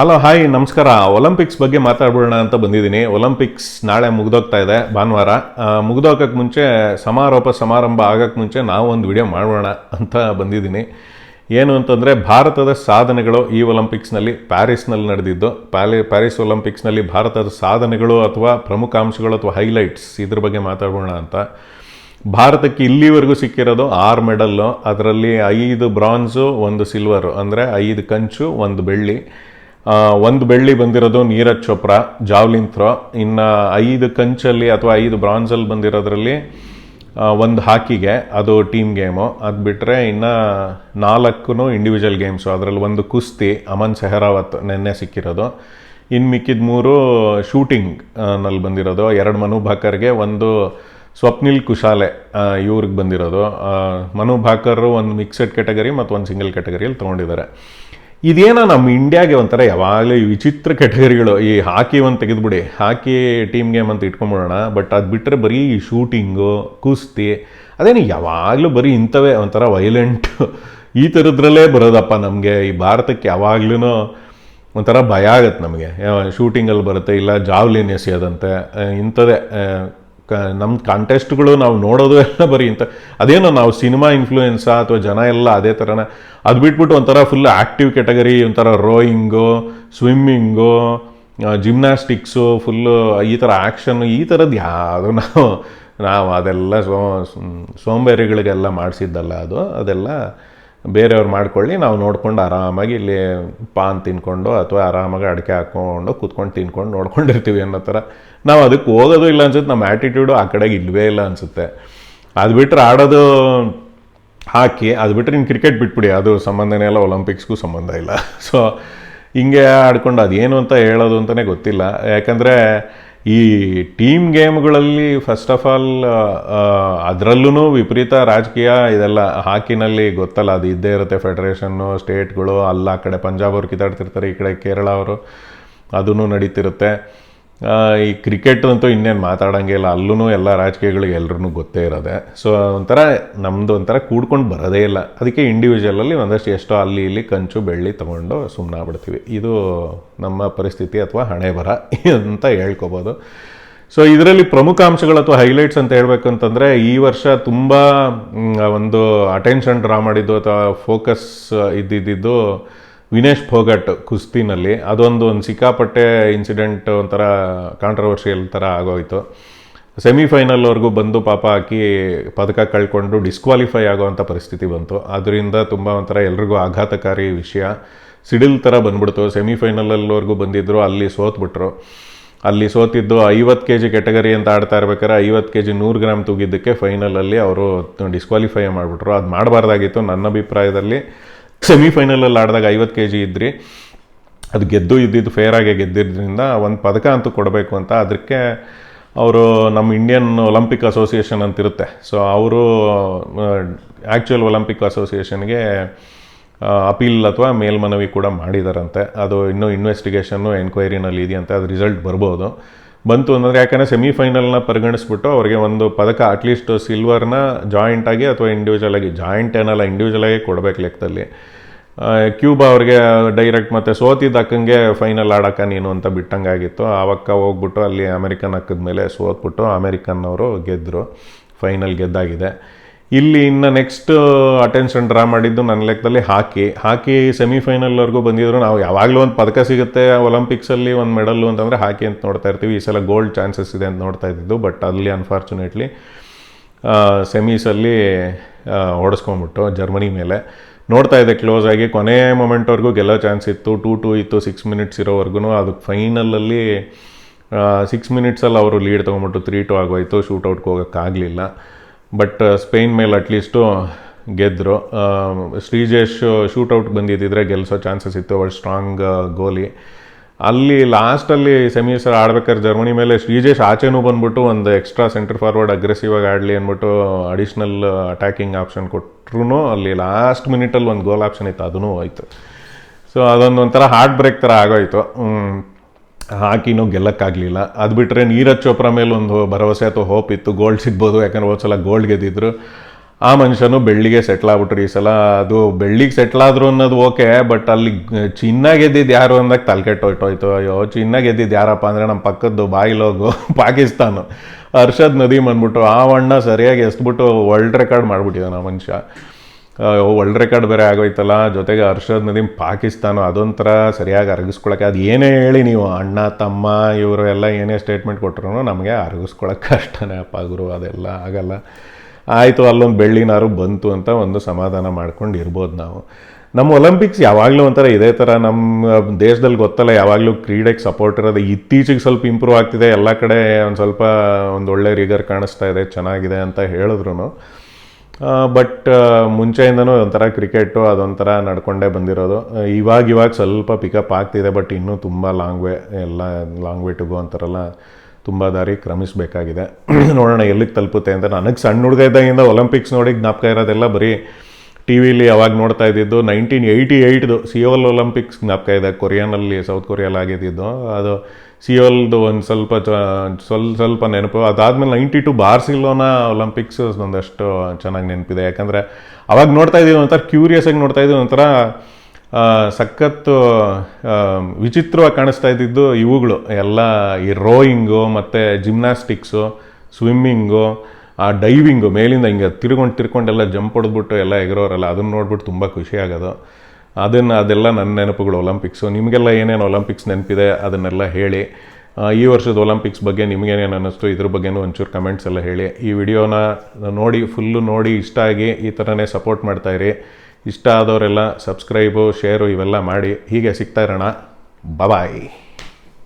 Hello hi ನಮಸ್ಕಾರ. Olympics ಬಗ್ಗೆ ಮಾತಾಡ್ಬಿಡೋಣ ಅಂತ ಬಂದಿದ್ದೀನಿ. ಒಲಿಂಪಿಕ್ಸ್ ನಾಳೆ ಮುಗ್ದೋಗ್ತಾ ಇದೆ, ಭಾನುವಾರ. ಮುಗ್ದೋಗಕ್ಕೆ ಮುಂಚೆ, ಸಮಾರೋಪ ಸಮಾರಂಭ ಆಗೋಕ್ಕೆ ಮುಂಚೆ ನಾವು ಒಂದು ವಿಡಿಯೋ ಮಾಡೋಣ ಅಂತ ಬಂದಿದ್ದೀನಿ. ಏನು ಅಂತಂದರೆ, ಭಾರತದ ಸಾಧನೆಗಳು ಈ ಒಲಿಂಪಿಕ್ಸ್ನಲ್ಲಿ ಪ್ಯಾರಿಸ್ನಲ್ಲಿ ನಡೆದಿದ್ದು. ಪ್ಯಾಲಿ ಪ್ಯಾರಿಸ್ ಒಲಿಂಪಿಕ್ಸ್ನಲ್ಲಿ ಭಾರತದ ಸಾಧನೆಗಳು ಅಥವಾ ಪ್ರಮುಖ ಅಂಶಗಳು ಅಥವಾ ಹೈಲೈಟ್ಸ್ ಇದ್ರ ಬಗ್ಗೆ ಮಾತಾಡೋಣ ಅಂತ. ಭಾರತಕ್ಕೆ ಇಲ್ಲಿವರೆಗೂ ಸಿಕ್ಕಿರೋದು ಆರು ಮೆಡಲ್ಲು. ಅದರಲ್ಲಿ ಐದು ಬ್ರಾನ್ಸು, ಒಂದು ಸಿಲ್ವರು ಅಂದರೆ ಐದು ಕಂಚು, ಒಂದು ಬೆಳ್ಳಿ. ಒಂದು ಬೆಳ್ಳಿ ಬಂದಿರೋದು ನೀರಜ್ ಚೋಪ್ರಾ, ಜಾವ್ಲಿನ್ ಥ್ರೋ. ಇನ್ನು ಐದು ಕಂಚಲ್ಲಿ ಅಥವಾ ಐದು ಬ್ರಾಂಜಲ್ಲಿ ಬಂದಿರೋದ್ರಲ್ಲಿ ಒಂದು ಹಾಕಿಗೆ, ಅದು ಟೀಮ್ ಗೇಮು. ಅದು ಬಿಟ್ಟರೆ ಇನ್ನು ನಾಲ್ಕು ಇಂಡಿವಿಜುವಲ್ ಗೇಮ್ಸು ಅದರಲ್ಲಿ ಒಂದು ಕುಸ್ತಿ, ಅಮನ್ ಸೆಹರಾವತ್ ನೆನ್ನೆ ಸಿಕ್ಕಿರೋದು. ಇನ್ನು ಮಿಕ್ಕಿದ ಮೂರು ಶೂಟಿಂಗ್ನಲ್ಲಿ ಬಂದಿರೋದು. ಎರಡು ಮನು ಭಾಕರ್ಗೆ ಒಂದು ಸ್ವಪ್ನಿಲ್ ಕುಶಾಲೆ ಇವ್ರಿಗೆ ಬಂದಿರೋದು. ಮನು ಭಾಕರ್ ಒಂದು ಮಿಕ್ಸೆಡ್ ಕ್ಯಾಟಗರಿ ಮತ್ತು ಒಂದು ಸಿಂಗಲ್ ಕ್ಯಾಟಗರಿಯಲ್ಲಿ ತೊಗೊಂಡಿದ್ದಾರೆ. ಇದೇನೋ ನಮ್ಮ ಇಂಡಿಯಾಗೆ ಒಂಥರ ಯಾವಾಗಲೂ ಈ ವಿಚಿತ್ರ ಕ್ಯಾಟಗರಿಗಳು ಈ ಹಾಕಿ ಒಂದು ತೆಗೆದುಬಿಡಿ. ಹಾಕಿ ಟೀಮ್ ಗೇಮ್ ಅಂತ ಇಟ್ಕೊಂಬಿಡೋಣ ಬಟ್ ಅದು ಬಿಟ್ಟರೆ ಬರೀ ಈ ಶೂಟಿಂಗು ಕುಸ್ತಿ, ಅದೇನು ಯಾವಾಗಲೂ ಬರೀ ಇಂಥವೇ ಒಂಥರ ವೈಲೆಂಟ್ ಈ ಥರದ್ರಲ್ಲೇ ಬರೋದಪ್ಪ ನಮಗೆ. ಈ ಭಾರತಕ್ಕೆ ಯಾವಾಗ್ಲೂ ಒಂಥರ ಭಯ ಆಗತ್ತೆ ನಮಗೆ. ಶೂಟಿಂಗಲ್ಲಿ ಬರುತ್ತೆ, ಇಲ್ಲ ಜಾವ್ಲಿನ್ ಎಸೆಯೋದಂತೆ ಇಂಥದ್ದೇ ಕ ನಮ್ಮ ಕಾಂಟೆಸ್ಟ್ಗಳು ನಾವು ನೋಡೋದು ಎಲ್ಲ ಬರೀ ಅಂತ ಅದೇನೋ ನಾವು ಸಿನಿಮಾ ಇನ್ಫ್ಲೂಯೆನ್ಸಾ ಅಥವಾ ಜನ ಎಲ್ಲ ಅದೇ ಥರನ ಅದು ಬಿಟ್ಬಿಟ್ಟು ಒಂಥರ ಫುಲ್ ಆ್ಯಕ್ಟಿವ್ ಕೆಟಗರಿ ಒಂಥರ ರೋಯಿಂಗು ಸ್ವಿಮ್ಮಿಂಗು ಜಿಮ್ನಾಸ್ಟಿಕ್ಸು ಫುಲ್ಲು ಈ ಥರ ಆ್ಯಕ್ಷನ್ ಈ ಥರದ್ದು ಯಾವುದು ನಾವು ನಾವು ಅದೆಲ್ಲ ಸೋ, ಸೋಂಬೇರಿಗಳಿಗೆಲ್ಲ ಮಾಡಿಸಿದ್ದಲ್ಲ ಅದು, ಅದೆಲ್ಲ ಬೇರೆಯವ್ರು ಮಾಡ್ಕೊಳ್ಳಿ, ನಾವು ನೋಡ್ಕೊಂಡು ಆರಾಮಾಗಿ ಇಲ್ಲಿ ಪಾನ್ ತಿನ್ಕೊಂಡು ಅಥವಾ ಆರಾಮಾಗಿ ಅಡಿಕೆ ಹಾಕ್ಕೊಂಡು ಕೂತ್ಕೊಂಡು ತಿನ್ಕೊಂಡು ನೋಡ್ಕೊಂಡಿರ್ತೀವಿ ಅನ್ನೋ ಥರ. ನಾವು ಅದಕ್ಕೆ ಹೋಗೋದು ಇಲ್ಲ ಅನ್ಸುತ್ತೆ, ನಮ್ಮ ಆ್ಯಟಿಟ್ಯೂಡು ಆ ಕಡೆಗೆ ಇಲ್ಲವೇ ಇಲ್ಲ ಅನಿಸುತ್ತೆ. ಅದು ಬಿಟ್ಟರೆ ಆಡೋದು ಹಾಕಿ, ಅದು ಬಿಟ್ಟರೆ ಇನ್ನು ಕ್ರಿಕೆಟ್ ಬಿಟ್ಬಿಡಿ, ಅದು ಸಂಬಂಧನೇ ಇಲ್ಲ ಒಲಿಂಪಿಕ್ಸ್ಗೂ ಸಂಬಂಧ ಇಲ್ಲ. ಸೊ ಹಿಂಗೆ ಆಡ್ಕೊಂಡು ಅದೇನು ಅಂತ ಹೇಳೋದು ಅಂತಲೇ ಗೊತ್ತಿಲ್ಲ. ಯಾಕಂದರೆ ಈ ಟೀಮ್ ಗೇಮ್ಗಳಲ್ಲಿ ಫಸ್ಟ್ ಆಫ್ ಆಲ್ ಅದರಲ್ಲೂ ವಿಪರೀತ ರಾಜಕೀಯ ಇದೆಲ್ಲ ಹಾಕಿನಲ್ಲಿ ಗೊತ್ತಲ್ಲ, ಅದು ಇದ್ದೇ ಇರುತ್ತೆ ಫೆಡರೇಷನ್ನು ಸ್ಟೇಟ್ಗಳು ಅಲ್ಲ ಆ ಕಡೆ ಪಂಜಾಬ್ ಅವ್ರು ಕಿತಾಡ್ತಿರ್ತಾರೆ ಈ ಕಡೆ ಕೇರಳ ಅವರು ಅದೂ ನಡೀತಿರುತ್ತೆ. ಈ ಕ್ರಿಕೆಟ್ ಅಂತೂ ಇನ್ನೇನು ಮಾತಾಡೋಂಗೆ ಇಲ್ಲ. ಅಲ್ಲೂ ಎಲ್ಲ ರಾಜಕೀಯಗಳಿಗೆ ಎಲ್ಲರೂ ಗೊತ್ತೇ ಇರೋದೆ. ಸೊ ಒಂಥರ ನಮ್ಮದು ಒಂಥರ ಕೂಡ್ಕೊಂಡು ಬರೋದೇ ಇಲ್ಲ. ಅದಕ್ಕೆ ಇಂಡಿವಿಜುವಲಲ್ಲಿ ಒಂದಷ್ಟು ಎಷ್ಟೋ ಅಲ್ಲಿ ಇಲ್ಲಿ ಕಂಚು, ಬೆಳ್ಳಿ ತೊಗೊಂಡು ಸುಮ್ಮನೆ ಬಿಡ್ತೀವಿ ಇದು ನಮ್ಮ ಪರಿಸ್ಥಿತಿ ಅಥವಾ ಹಣೆ ಬರ ಅಂತ ಹೇಳ್ಕೊಬೋದು. ಸೊ ಇದರಲ್ಲಿ ಪ್ರಮುಖ ಅಂಶಗಳು ಅಥವಾ ಹೈಲೈಟ್ಸ್ ಅಂತ ಹೇಳ್ಬೇಕಂತಂದರೆ, ಈ ವರ್ಷ ತುಂಬ ಒಂದು ಅಟೆನ್ಷನ್ ಡ್ರಾ ಮಾಡಿದ್ದು ಅಥವಾ ಫೋಕಸ್ ಇದ್ದಿದ್ದು ವಿನೇಶ್ ಫೋಗಟ್ ಕುಸ್ತಿನಲ್ಲಿ. ಅದೊಂದು ಒಂದು ಸಿಕ್ಕಾಪಟ್ಟೆ ಇನ್ಸಿಡೆಂಟ್ ಒಂಥರ ಕಾಂಟ್ರವರ್ಷಿಯಲ್ ಥರ ಆಗೋಯಿತು. ಸೆಮಿಫೈನಲ್ವರೆಗೂ ಬಂದು ಪಾಪ ಹಾಕಿ ಪದಕ ಕಳ್ಕೊಂಡು ಡಿಸ್ಕ್ವಾಲಿಫೈ ಆಗೋವಂಥ ಪರಿಸ್ಥಿತಿ ಬಂತು. ಅದರಿಂದ ತುಂಬ ಒಂಥರ ಎಲ್ರಿಗೂ ಆಘಾತಕಾರಿ ವಿಷಯ. ಸಿಡಿಲ್ ಥರ ಬಂದ್ಬಿಡ್ತು. ಸೆಮಿಫೈನಲಲ್ವರೆಗೂ ಬಂದಿದ್ದರು ಅಲ್ಲಿ ಸೋತ್ಬಿಟ್ರು. ಅಲ್ಲಿ ಸೋತಿದ್ದು ಐವತ್ತು ಕೆ ಜಿ ಕೆಟಗರಿ ಅಂತ ಆಡ್ತಾ ಇರ್ಬೇಕಾದ್ರೆ ಐವತ್ತು ಕೆ ಜಿ ನೂರು ಗ್ರಾಮ್ ತೂಗಿದ್ದಕ್ಕೆ ಫೈನಲಲ್ಲಿ ಅವರು ಡಿಸ್ಕ್ವಾಲಿಫೈ ಮಾಡಿಬಿಟ್ರು. ಅದು ಮಾಡಬಾರ್ದಾಗಿತ್ತು ನನ್ನ ಅಭಿಪ್ರಾಯದಲ್ಲಿ. ಸೆಮಿಫೈನಲಲ್ಲಿ ಆಡಿದಾಗ ಐವತ್ತು ಕೆ ಜಿ ಇದ್ರಿ. ಅದು ಗೆದ್ದು ಇದ್ದಿದ್ದು ಫೇರಾಗೆ ಗೆದ್ದಿದ್ದರಿಂದ ಒಂದು ಪದಕ ಅಂತೂ ಕೊಡಬೇಕು ಅಂತ. ಅದಕ್ಕೆ ಅವರು ನಮ್ಮ ಇಂಡಿಯನ್ ಒಲಂಪಿಕ್ ಅಸೋಸಿಯೇಷನ್ ಅಂತಿರುತ್ತೆ. ಸೊ ಅವರು ಆ್ಯಕ್ಚುಯಲ್ ಒಲಂಪಿಕ್ ಅಸೋಸಿಯೇಷನ್ಗೆ ಅಪೀಲ್ ಅಥವಾ ಮೇಲ್ಮನವಿ ಕೂಡ ಮಾಡಿದಾರಂತೆ. ಅದು ಇನ್ನೂ ಇನ್ವೆಸ್ಟಿಗೇಷನ್ನು ಎನ್ಕ್ವೈರಿನಲ್ಲಿ ಇದೆಯಂತೆ. ಅದು ರಿಸಲ್ಟ್ ಬರ್ಬೋದು. ಬಂತು ಅನ್ನೋದ್ರೆ ಯಾಕಂದರೆ ಸೆಮಿಫೈನಲ್ನ ಪರಿಗಣಿಸ್ಬಿಟ್ಟು ಅವರಿಗೆ ಒಂದು ಪದಕ ಅಟ್ಲೀಸ್ಟ್ ಸಿಲ್ವರ್ನ ಜಾಯಿಂಟ್ ಆಗಿ ಅಥವಾ ಇಂಡಿವಿಜುವಲ್ ಆಗಿ ಜಾಯಿಂಟ್ ಏನಲ್ಲ ಇಂಡಿವಿಜುವಲ್ ಆಗಿ ಕೊಡಬೇಕು ಲೆಕ್ಕದಲ್ಲಿ. ಕ್ಯೂಬಾ ಅವ್ರಿಗೆ ಡೈರೆಕ್ಟ್ ಮತ್ತೆ ಸೋತಿದ್ದ ಅಕ್ಕಂಗೆ ಫೈನಲ್ ಆಡೋಕ್ಕ ನೀನು ಅಂತ ಬಿಟ್ಟಂಗಾಗಿತ್ತು. ಆವಕ್ಕ ಹೋಗ್ಬಿಟ್ಟು ಅಲ್ಲಿ ಅಮೆರಿಕನ್ ಹಾಕಿದ ಮೇಲೆ ಸೋತ್ಬಿಟ್ಟು ಅಮೆರಿಕನ್ ಅವರು ಗೆದ್ದರು ಫೈನಲ್ ಗೆದ್ದಾಗಿದೆ. ಇಲ್ಲಿ ಇನ್ನು ನೆಕ್ಸ್ಟ್ ಅಟೆನ್ಷನ್ ಡ್ರಾ ಮಾಡಿದ್ದು ನನ್ನ ಲೆಕ್ಕದಲ್ಲಿ ಹಾಕಿ. ಹಾಕಿ ಸೆಮಿಫೈನಲ್ವರೆಗೂ ಬಂದಿದ್ರು. ನಾವು ಯಾವಾಗಲೂ ಒಂದು ಪದಕ ಸಿಗುತ್ತೆ ಒಲಿಂಪಿಕ್ಸಲ್ಲಿ ಒಂದು ಮೆಡಲ್ಲು ಅಂತಂದರೆ ಹಾಕಿ ಅಂತ ನೋಡ್ತಾ ಇರ್ತೀವಿ. ಈ ಸಲ ಗೋಲ್ಡ್ ಚಾನ್ಸಸ್ ಇದೆ ಅಂತ ನೋಡ್ತಾ ಇದ್ದಿದ್ದು ಬಟ್ ಅಲ್ಲಿ ಅನ್ಫಾರ್ಚುನೇಟ್ಲಿ ಸೆಮೀಸಲ್ಲಿ ಓಡಿಸ್ಕೊಂಬಿಟ್ಟು ಜರ್ಮನಿ ಮೇಲೆ. ನೋಡ್ತಾ ಇದೆ ಕ್ಲೋಸ್ ಆಗಿ. ಕೊನೆ ಮೊಮೆಂಟ್ವರೆಗೂ ಗೆಲ್ಲೋ ಚಾನ್ಸ್ ಇತ್ತು. ಟೂ ಟೂ ಇತ್ತು ಸಿಕ್ಸ್ ಮಿನಿಟ್ಸ್ ಇರೋವರೆಗೂ ಅದು ಫೈನಲಲ್ಲಿ ಸಿಕ್ಸ್ ಮಿನಿಟ್ಸಲ್ಲಿ ಅವರು ಲೀಡ್ ತೊಗೊಂಬಿಟ್ಟು ತ್ರೀ ಟು ಆಗೋಯ್ತು. ಶೂಟೌಟ್ಗೆ ಹೋಗೋಕ್ಕಾಗಲಿಲ್ಲ. ಬಟ್ ಸ್ಪೇನ್ ಮೇಲೆ ಅಟ್ಲೀಸ್ಟು ಗೆದ್ದರು ಶ್ರೀಜೇಶ್ ಶೂಟೌಟ್ ಬಂದಿದ್ದಿದ್ರೆ ಗೆಲ್ಲಿಸೋ ಚಾನ್ಸಸ್ ಇತ್ತು, ಅವಳು ಸ್ಟ್ರಾಂಗ್ ಗೋಲಿ ಅಲ್ಲಿ ಲಾಸ್ಟಲ್ಲಿ ಸೆಮೀಸ್ ಆಡ್ಬೇಕಾದ್ರೆ ಜರ್ಮನಿ ಮೇಲೆ ಶ್ರೀಜೇಶ್ ಆಚೆನೂ ಬಂದ್ಬಿಟ್ಟು ಒಂದು ಎಕ್ಸ್ಟ್ರಾ ಸೆಂಟರ್ ಫಾರ್ವರ್ಡ್ ಅಗ್ರೆಸಿವ್ ಆಗಿ ಆಡಲಿ ಅಂದ್ಬಿಟ್ಟು ಅಡಿಷ್ನಲ್ ಅಟ್ಯಾಕಿಂಗ್ ಆಪ್ಷನ್ ಕೊಟ್ಟರು ಅಲ್ಲಿ ಲಾಸ್ಟ್ ಮಿನಿಟಲ್ಲಿ ಒಂದು ಗೋಲ್ ಆಪ್ಷನ್ ಇತ್ತು ಅದೂ ಹೋಯ್ತು. ಸೊ ಅದೊಂದು ಒಂಥರ ಹಾರ್ಟ್ ಬ್ರೇಕ್ ಥರ ಆಗೋಯ್ತು. ಹಾಕಿನೂ ಗೆಲ್ಲಕ್ಕಾಗಲಿಲ್ಲ. ಅದು ಬಿಟ್ಟರೆ ನೀರಜ್ ಚೋಪ್ರಾ ಮೇಲೆ ಒಂದು ಭರವಸೆ ಅಥವಾ ಹೋಪ್ ಇತ್ತು. ಗೋಲ್ಡ್ ಸಿಗ್ಬೋದು, ಯಾಕಂದ್ರೆ ಹೋದ್ಸಲ ಗೋಲ್ಡ್ ಗೆದ್ದಿದ್ರು. ಆ ಮನುಷ್ಯನು ಬೆಳ್ಳಿಗೆ ಸೆಟ್ಲ್ ಆಗ್ಬಿಟ್ರು ಈ ಸಲ. ಅದು ಬೆಳ್ಳಿಗೆ ಸೆಟ್ಲ್ ಆದ್ರು ಅನ್ನೋದು ಓಕೆ ಬಟ್ ಅಲ್ಲಿ ಚಿನ್ನ ಗೆದ್ದಿದ್ದು ಯಾರು ಅಂದಾಗ ತಲೆ ಕೆಟ್ಟೋಯ್ತೋಯ್ತು ಅಯ್ಯೋ, ಚಿನ್ನ ಗೆದ್ದಿದ್ದು ಯಾರಪ್ಪ ಅಂದರೆ ನಮ್ಮ ಪಕ್ಕದ್ದು ಬಾಯಿಲೋಗು ಪಾಕಿಸ್ತಾನ. ಹರ್ಷದ್ ನದಿ ಬಂದ್ಬಿಟ್ಟು ಆ ಅಣ್ಣ ಸರಿಯಾಗಿ ಎಸ್ಬಿಟ್ಟು ವರ್ಲ್ಡ್ ರೆಕಾರ್ಡ್ ಮಾಡಿಬಿಟ್ಟಿದ್ದಾನೆ ಆ ಮನುಷ್ಯ. ವರ್ಲ್ಡ್ ರೆಕಾರ್ಡ್ ಬೇರೆ ಆಗೋಯ್ತಲ್ಲ, ಜೊತೆಗೆ ಹರ್ಷದ್ ನದೀಮ್ ಪಾಕಿಸ್ತಾನ, ಅದೊಂಥರ ಸರಿಯಾಗಿ ಅರಗಿಸ್ಕೊಳಕ್ಕೆ, ಅದು ಏನೇ ಹೇಳಿ ನೀವು, ಅಣ್ಣ, ತಮ್ಮ, ಇವರು ಎಲ್ಲ ಏನೇ ಸ್ಟೇಟ್ಮೆಂಟ್ ಕೊಟ್ಟರು ನಮಗೆ ಅರಗಿಸ್ಕೊಳಕ್ಕೆ ಕಷ್ಟನೇ ಅಪ್ಪ ಗುರು, ಅದೆಲ್ಲ ಆಗಲ್ಲ. ಆಯಿತು, ಅಲ್ಲೊಂದು ಬೆಳ್ಳಿನಾರು ಬಂತು ಅಂತ ಒಂದು ಸಮಾಧಾನ ಮಾಡ್ಕೊಂಡು ಇರ್ಬೋದು ನಾವು. ನಮ್ಮ ಒಲಿಂಪಿಕ್ಸ್ ಯಾವಾಗಲೂ ಒಂಥರ ಇದೇ ಥರ, ನಮ್ಮ ದೇಶದಲ್ಲಿ ಗೊತ್ತಲ್ಲ, ಯಾವಾಗಲೂ ಕ್ರೀಡೆಗೆ ಸಪೋರ್ಟ್ ಇರೋದು ಇತ್ತೀಚೆಗೆ ಸ್ವಲ್ಪ ಇಂಪ್ರೂವ್ ಆಗ್ತಿದೆ, ಎಲ್ಲ ಕಡೆ ಒಂದು ಸ್ವಲ್ಪ ಒಂದು ಒಳ್ಳೆ ರಿಗರ್ ಕಾಣಿಸ್ತಾ ಇದೆ, ಚೆನ್ನಾಗಿದೆ ಅಂತ ಹೇಳಿದ್ರು ಬಟ್ ಮುಂಚೆಯಿಂದನೂ ಒಂಥರ ಕ್ರಿಕೆಟು ಅದೊಂಥರ ನಡ್ಕೊಂಡೇ ಬಂದಿರೋದು. ಇವಾಗ ಇವಾಗ ಸ್ವಲ್ಪ ಪಿಕಪ್ ಆಗ್ತಿದೆ ಬಟ್ ಇನ್ನೂ ತುಂಬ ಲಾಂಗ್ ವೇ ಎಲ್ಲ ಲಾಂಗ್ ವೇ ಟು ಗೋ ಅಂತಾರಲ್ಲ, ತುಂಬ ದಾರಿ ಕ್ರಮಿಸಬೇಕಾಗಿದೆ. ನೋಡೋಣ ಎಲ್ಲಿಗೆ ತಲುಪುತ್ತೆ ಅಂತ. ನನಗೆ ಸಣ್ಣ ಹುಡುಗ ಇದ್ದಾಗಿಂದ ಒಲಿಂಪಿಕ್ಸ್ ನೋಡಿ ಜ್ಞಾಪಕ ಇರೋದೆಲ್ಲ ಬರೀ ಟಿ ವಿಲಿ ಯಾವಾಗ ನೋಡ್ತಾ ಇದ್ದಿದ್ದು ನೈನ್ಟೀನ್ ಏಯ್ಟಿ ಏಯ್ಟ್ದು ಸಿಯೋಲ್ ಒಲಿಂಪಿಕ್ಸ್ ಜ್ಞಾಪಕ ಇದೆ ಕೊರಿಯಾನಲ್ಲಿ ಸೌತ್ ಕೊರಿಯಲ್ಲಿ ಆಗಿದ್ದಿದ್ದು. ಅದು ಸಿಯೋಲ್ದು ಒಂದು ಸ್ವಲ್ಪ ಸ್ವಲ್ಪ ಸ್ವಲ್ಪ ನೆನಪು. ಅದಾದಮೇಲೆ ನೈಂಟಿ ಟು ಬಾರ್ಸಿಲೋನಾ ಒಲಿಂಪಿಕ್ಸ್ ಒಂದಷ್ಟು ಚೆನ್ನಾಗಿ ನೆನಪಿದೆ. ಯಾಕಂದರೆ ಅವಾಗ ನೋಡ್ತಾ ಇದ್ದೀವಿ ಒಂಥರ ಕ್ಯೂರಿಯಸ್ ಆಗಿ ನೋಡ್ತಾ ಇದ್ದೀವಿ, ಒಂಥರ ಸಖತ್ತು ವಿಚಿತ್ರವಾಗಿ ಕಾಣಿಸ್ತಾ ಇದ್ದಿದ್ದು ಇವುಗಳು. ಎಲ್ಲ ಈ ರೋಯಿಂಗು ಮತ್ತು ಜಿಮ್ನಾಸ್ಟಿಕ್ಸು, ಸ್ವಿಮ್ಮಿಂಗು, ಆ ಡೈವಿಂಗು ಮೇಲಿಂದ ಹಿಂಗೆ ತಿರ್ಕೊಂಡು ತಿರ್ಕೊಂಡೆಲ್ಲ ಜಂಪ್ ಹೊಡೆದ್ಬಿಟ್ಟು ಎಲ್ಲ ಎಗರೋರಲ್ಲ ಅದನ್ನು ನೋಡ್ಬಿಟ್ಟು ತುಂಬ ಖುಷಿ ಆಗೋದು. ಅದನ್ನು ಅದೆಲ್ಲ ನನ್ನ ನೆನಪುಗಳು ಒಲಿಂಪಿಕ್ಸು ನಿಮಗೆಲ್ಲ ಏನೇನು ಒಲಿಂಪಿಕ್ಸ್ ನೆನಪಿದೆ ಅದನ್ನೆಲ್ಲ ಹೇಳಿ. ಈ ವರ್ಷದ ಒಲಿಂಪಿಕ್ಸ್ ಬಗ್ಗೆ ನಿಮಗೇನೇನು ಅನ್ನಿಸ್ತು, ಇದ್ರ ಬಗ್ಗೆನೂ ಒಂಚೂರು ಕಮೆಂಟ್ಸ್ ಎಲ್ಲ ಹೇಳಿ. ಈ ವಿಡಿಯೋನ ನೋಡಿ ಫುಲ್ಲು ನೋಡಿ, ಇಷ್ಟ ಆಗಿ ಈ ಥರನೇ ಸಪೋರ್ಟ್ ಮಾಡ್ತಾಯಿರಿ ಇಷ್ಟ ಆದವರೆಲ್ಲ ಸಬ್ಸ್ಕ್ರೈಬು ಶೇರು ಇವೆಲ್ಲ ಮಾಡಿ. ಹೀಗೆ ಸಿಗ್ತಾ ಇರೋಣ. ಬಾಯ್